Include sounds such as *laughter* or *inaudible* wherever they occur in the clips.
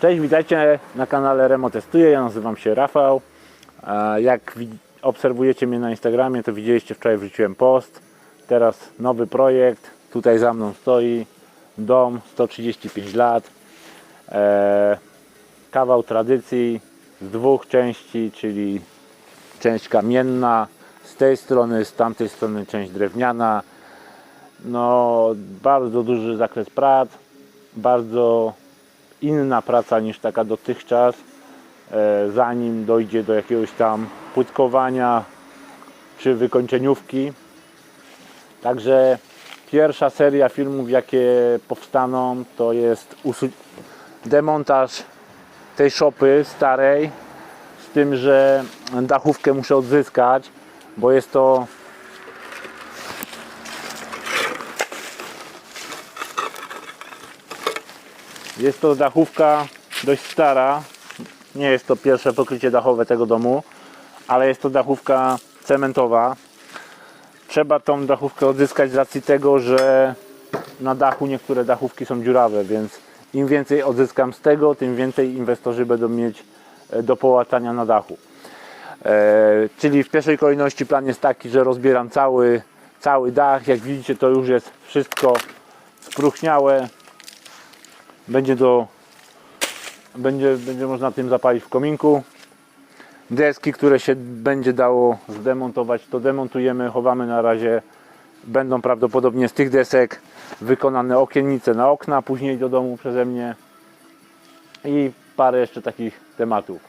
Cześć, witajcie na kanale Remo Testuje. Ja nazywam się Rafał. Jak obserwujecie mnie na Instagramie, to widzieliście wczoraj wrzuciłem post. Teraz nowy projekt. Tutaj za mną stoi dom 135 lat. E, Kawał tradycji z dwóch części, czyli część kamienna z tej strony, z tamtej strony część drewniana. No, bardzo duży zakres prac, bardzo inna praca niż taka dotychczas, e, zanim dojdzie do jakiegoś tam płytkowania czy wykończeniówki. Także pierwsza seria filmów, jakie powstaną, to jest demontaż tej szopy starej, z tym, że dachówkę muszę odzyskać, bo jest to Jest to dachówka dość stara. Nie jest to pierwsze pokrycie dachowe tego domu, ale jest to dachówka cementowa. Trzeba tą dachówkę odzyskać z racji tego, że na dachu niektóre dachówki są dziurawe, więc im więcej odzyskam z tego, tym więcej inwestorzy będą mieć e, do połatania na dachu. E, czyli w pierwszej kolejności plan jest taki, że rozbieram cały, cały dach. Jak widzicie, to już jest wszystko spróchniałe, będzie do będzie, będzie można tym zapalić w kominku. Deski, które się będzie dało zdemontować to demontujemy, chowamy na razie. Będą prawdopodobnie z tych desek wykonane okiennice na okna później do domu przeze mnie i parę jeszcze takich tematów.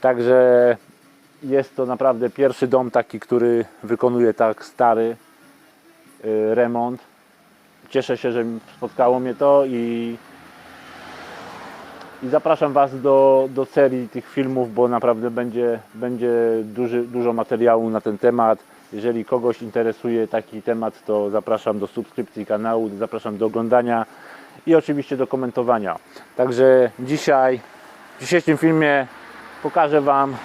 Także jest to naprawdę pierwszy dom taki, który wykonuje tak stary y, remont. Cieszę się, że spotkało mnie to i i zapraszam Was do, do serii tych filmów, bo naprawdę będzie, będzie duży, dużo materiału na ten temat. Jeżeli kogoś interesuje taki temat, to zapraszam do subskrypcji kanału, zapraszam do oglądania i oczywiście do komentowania. Także dzisiaj, w dzisiejszym filmie pokażę Wam,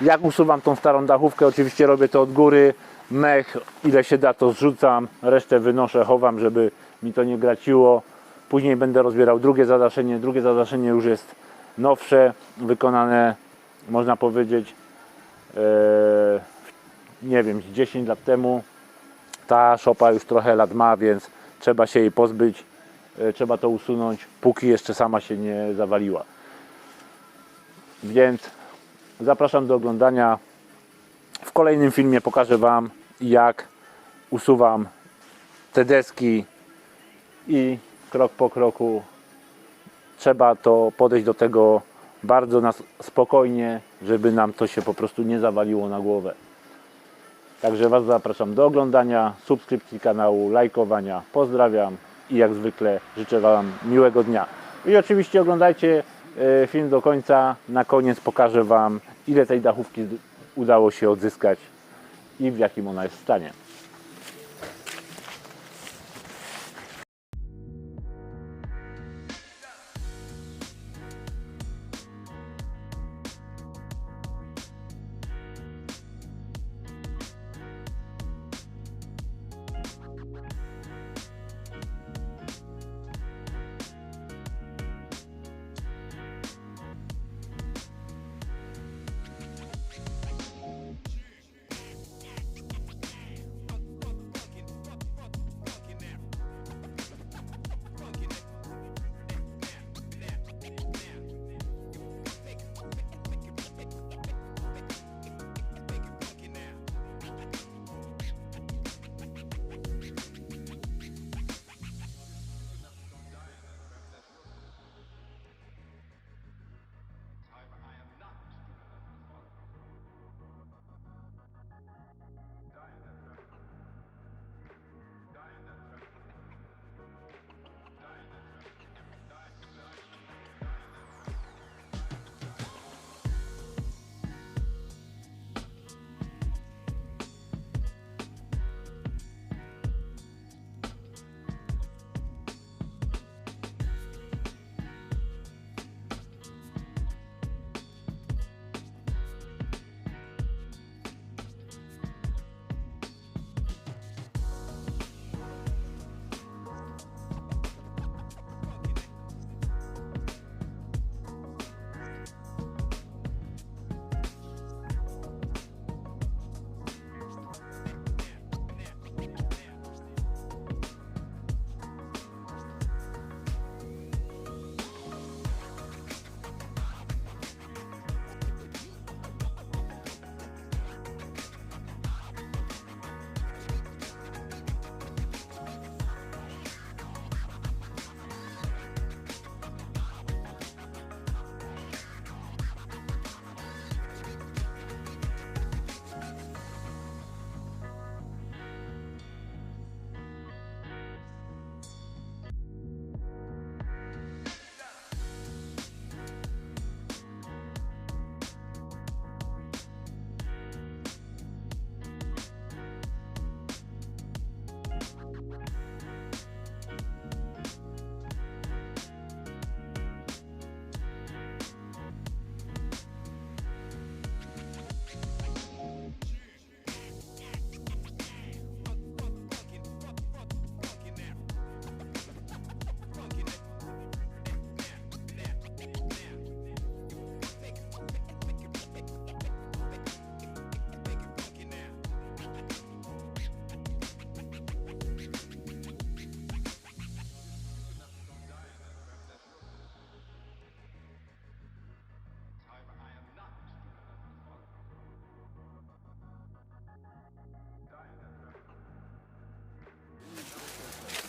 jak usuwam tą starą dachówkę. Oczywiście robię to od góry. Mech, ile się da, to zrzucam, resztę wynoszę, chowam, żeby mi to nie graciło. Później będę rozbierał drugie zadaszenie. Drugie zadaszenie już jest nowsze, wykonane, można powiedzieć, e, nie wiem, z 10 lat temu. Ta szopa już trochę lat ma, więc trzeba się jej pozbyć. E, Trzeba to usunąć, póki jeszcze sama się nie zawaliła. Więc zapraszam do oglądania. W kolejnym filmie pokażę Wam, jak usuwam te deski i krok po kroku trzeba to podejść do tego bardzo nas spokojnie, żeby nam to się po prostu nie zawaliło na głowę. Także Was zapraszam do oglądania, subskrypcji kanału, lajkowania. Pozdrawiam i jak zwykle życzę Wam miłego dnia. I oczywiście oglądajcie e, film do końca. Na koniec pokażę Wam, ile tej dachówki udało się odzyskać i w jakim ona jest stanie.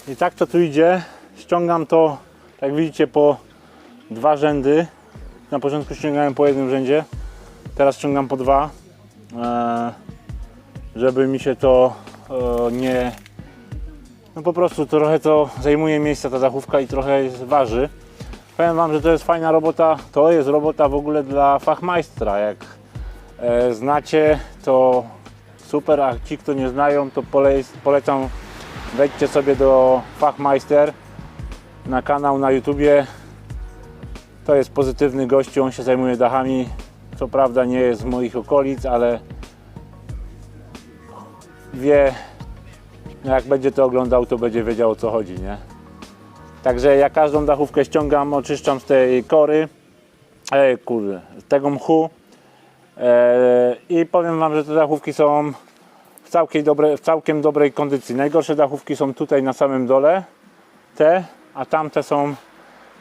I tak to tu idzie. Ściągam to, jak widzicie, po dwa rzędy. Na początku ściągałem po jednym rzędzie, teraz ściągam po dwa, e, żeby mi się to e, nie. No po prostu trochę to zajmuje miejsca ta dachówka i trochę waży. Powiem Wam, że to jest fajna robota. To jest robota w ogóle dla fachmajstra. Jak e, znacie, to super, a ci, kto nie znają, to pole, polecam wejdźcie sobie do Fachmeister na kanał na YouTubie. To jest pozytywny gościu, on się zajmuje dachami. Co prawda nie jest z moich okolic, ale wie, jak będzie to oglądał, to będzie wiedział o co chodzi, nie? Także ja każdą dachówkę ściągam, oczyszczam z tej kory, e, kurde, z tego mchu e, i powiem Wam, że te dachówki są w całkiem, dobre, w całkiem dobrej kondycji. Najgorsze dachówki są tutaj na samym dole, te, a tamte są,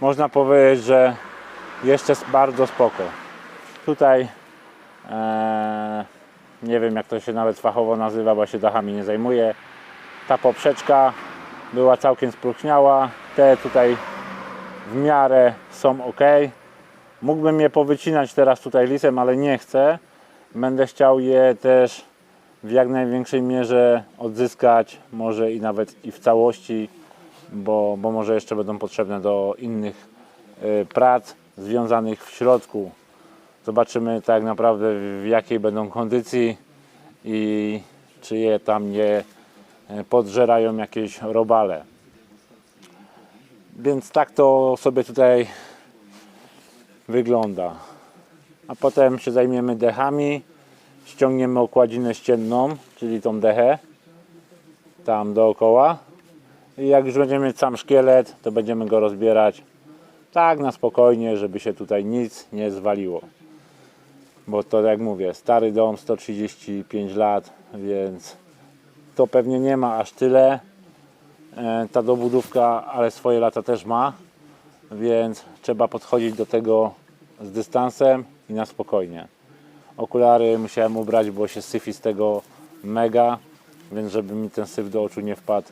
można powiedzieć, że jeszcze bardzo spoko. Tutaj e, nie wiem jak to się nawet fachowo nazywa, bo się dachami nie zajmuję. Ta poprzeczka była całkiem spróchniała, te tutaj w miarę są ok. Mógłbym je powycinać teraz tutaj lisem, ale nie chcę. Będę chciał je też w jak największej mierze odzyskać, może i nawet i w całości, bo, bo może jeszcze będą potrzebne do innych y, prac związanych w środku. Zobaczymy tak naprawdę w jakiej będą kondycji i czy je tam nie y, podżerają jakieś robale. Więc tak to sobie tutaj wygląda. A potem się zajmiemy dechami ściągniemy okładzinę ścienną, czyli tą dechę tam dookoła i jak już będziemy mieć sam szkielet, to będziemy go rozbierać tak na spokojnie, żeby się tutaj nic nie zwaliło. Bo to jak mówię, stary dom 135 lat, więc to pewnie nie ma aż tyle. E, Ta dobudówka, ale swoje lata też ma, więc trzeba podchodzić do tego z dystansem i na spokojnie. Okulary musiałem ubrać, bo się syfi z tego mega, więc żeby mi ten syf do oczu nie wpadł,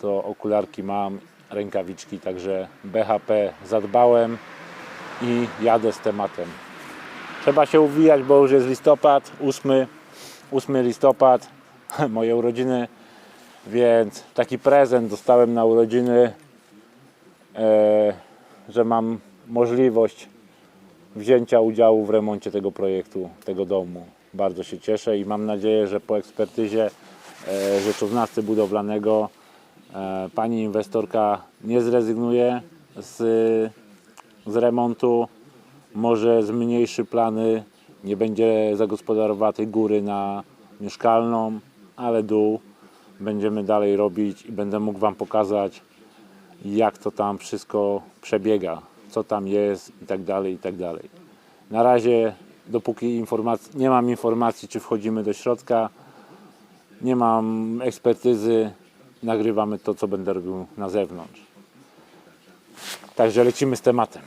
to okularki mam, rękawiczki, także BHP zadbałem i jadę z tematem. Trzeba się uwijać, bo już jest listopad, 8, 8 listopad, *laughs* moje urodziny, więc taki prezent dostałem na urodziny, e, że mam możliwość wzięcia udziału w remoncie tego projektu, tego domu. Bardzo się cieszę i mam nadzieję, że po ekspertyzie e, rzeczoznawcy budowlanego e, pani inwestorka nie zrezygnuje z, z remontu, może zmniejszy plany, nie będzie zagospodarowała tej góry na mieszkalną, ale dół będziemy dalej robić i będę mógł Wam pokazać jak to tam wszystko przebiega, co tam jest i tak dalej, i tak dalej. Na razie, dopóki nie mam informacji, czy wchodzimy do środka, nie mam ekspertyzy, nagrywamy to, co będę robił na zewnątrz. Także lecimy z tematem.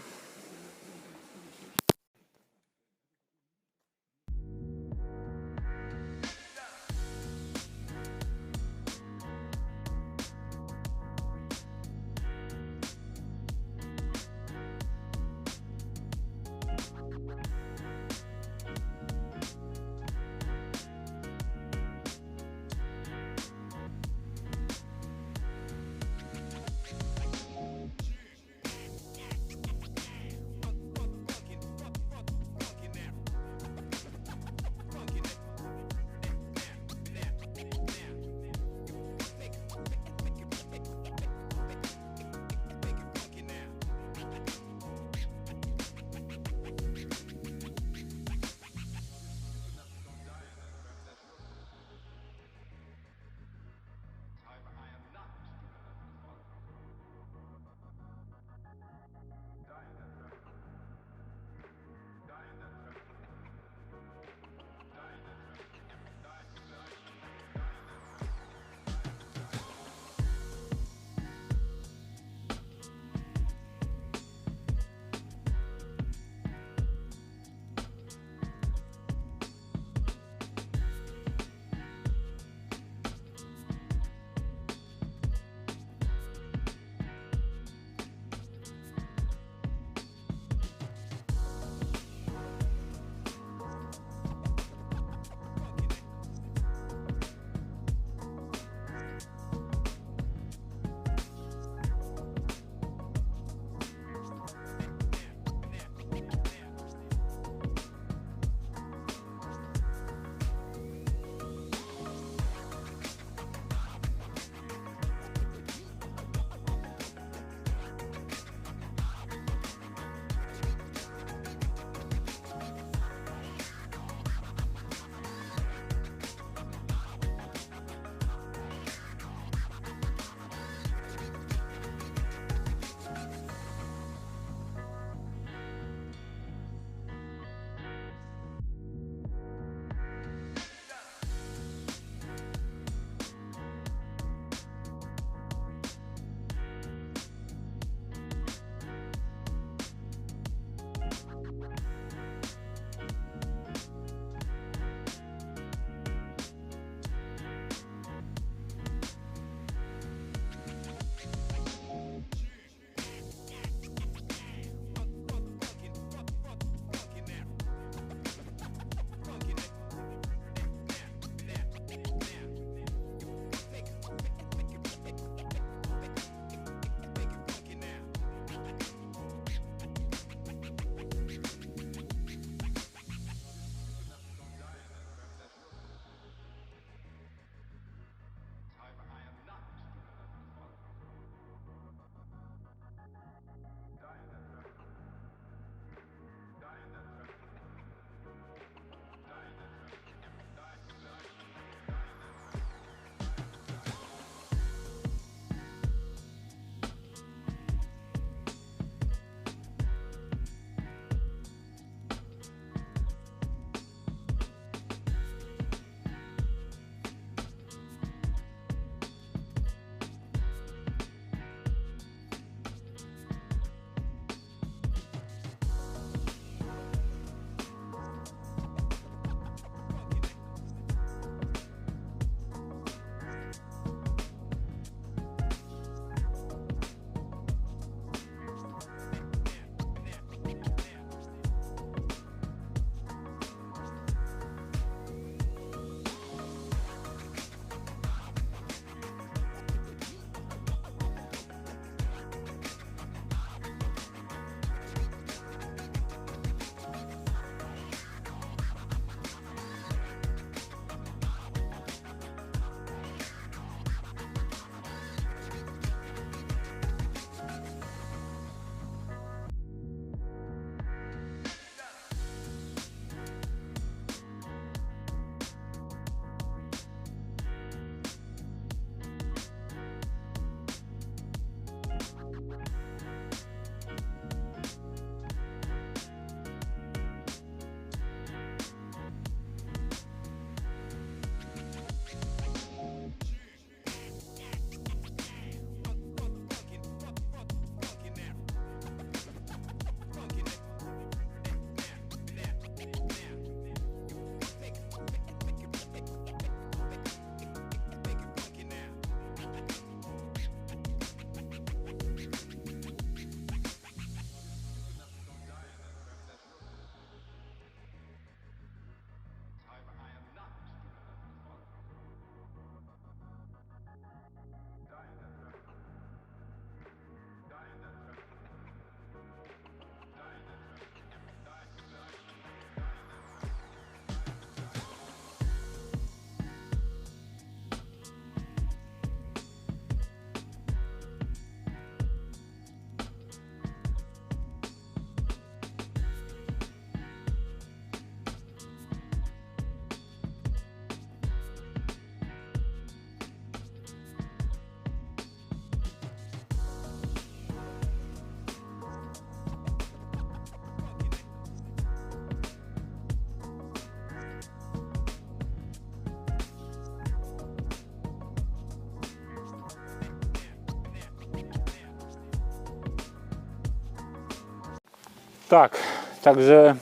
Tak, także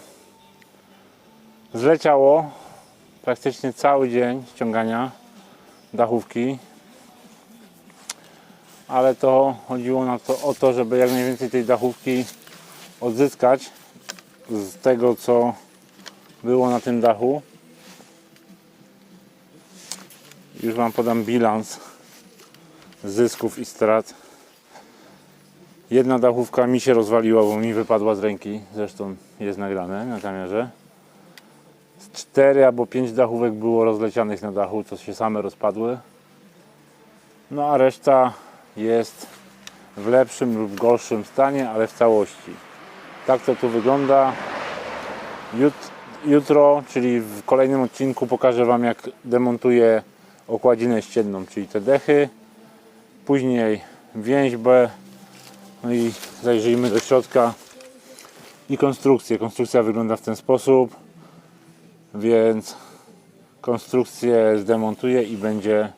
zleciało praktycznie cały dzień ściągania dachówki. Ale to chodziło na to, o to, żeby jak najwięcej tej dachówki odzyskać z tego, co było na tym dachu. Już Wam podam bilans zysków i strat. Jedna dachówka mi się rozwaliła, bo mi wypadła z ręki. Zresztą jest nagrane na kamerze. Z cztery albo pięć dachówek było rozlecianych na dachu, co się same rozpadły. No a reszta jest w lepszym lub gorszym stanie, ale w całości. Tak to tu wygląda. Jut- Jutro, czyli w kolejnym odcinku pokażę Wam jak demontuję okładzinę ścienną, czyli te dechy. Później więźbę, no i zajrzyjmy do środka i konstrukcję. Konstrukcja wygląda w ten sposób, więc konstrukcję zdemontuję i będzie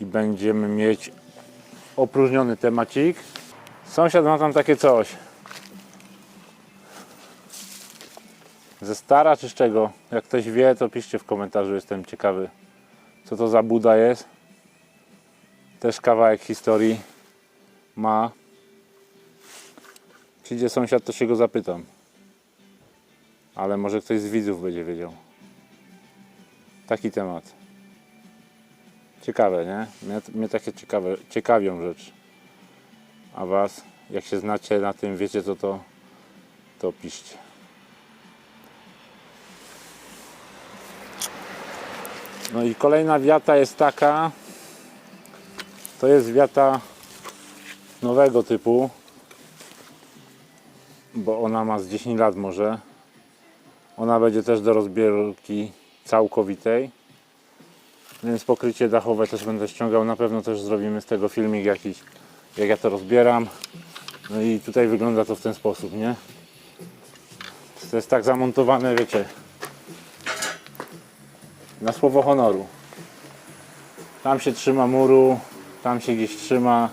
i będziemy mieć opróżniony temacik. Sąsiad ma tam takie coś. Ze stara czy z czego? Jak ktoś wie, to piszcie w komentarzu, jestem ciekawy, co to za Buda jest. Też kawałek historii ma. Przyjdzie sąsiad, to się go zapytam. Ale może ktoś z widzów będzie wiedział. Taki temat. Ciekawe, nie? Mnie, mnie takie ciekawe, ciekawią rzeczy. A Was, jak się znacie na tym, wiecie co to, to piszcie. No i kolejna wiata jest taka. To jest wiata nowego typu, bo ona ma z 10 lat może. Ona będzie też do rozbiórki całkowitej. Więc pokrycie dachowe też będę ściągał. Na pewno też zrobimy z tego filmik jakiś, jak ja to rozbieram. No i tutaj wygląda to w ten sposób, nie? To jest tak zamontowane, wiecie, na słowo honoru. Tam się trzyma muru, tam się gdzieś trzyma,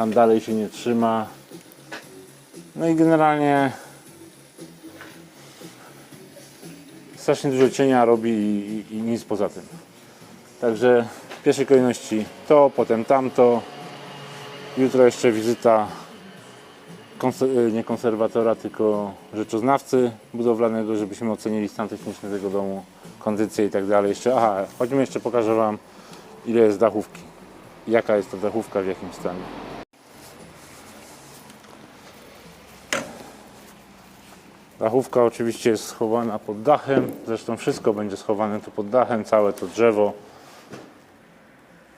tam dalej się nie trzyma. No i generalnie strasznie dużo cienia robi i, i, nic poza tym. Także w pierwszej kolejności to, potem tamto. Jutro jeszcze wizyta konse- nie konserwatora, tylko rzeczoznawcy budowlanego, żebyśmy ocenili stan techniczny tego domu, kondycję i tak dalej. Jeszcze, aha, chodźmy jeszcze pokażę Wam ile jest dachówki. Jaka jest to dachówka, w jakim stanie. Dachówka oczywiście jest schowana pod dachem, zresztą wszystko będzie schowane tu pod dachem, całe to drzewo,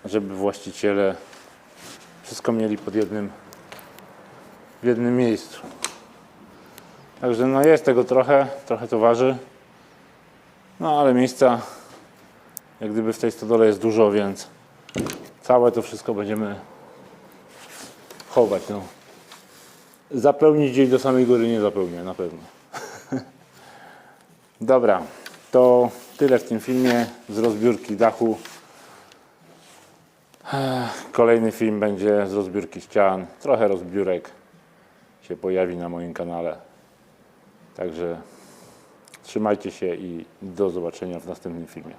żeby właściciele wszystko mieli pod jednym w jednym miejscu. Także no jest tego trochę, trochę to waży. No ale miejsca jak gdyby w tej stodole jest dużo, więc całe to wszystko będziemy chować. No. Zapełnić gdzieś do samej góry nie zapełnię, na pewno. Dobra, to tyle w tym filmie z rozbiórki dachu. Kolejny film będzie z rozbiórki ścian, trochę rozbiórek się pojawi na moim kanale. Także trzymajcie się i do zobaczenia w następnym filmie.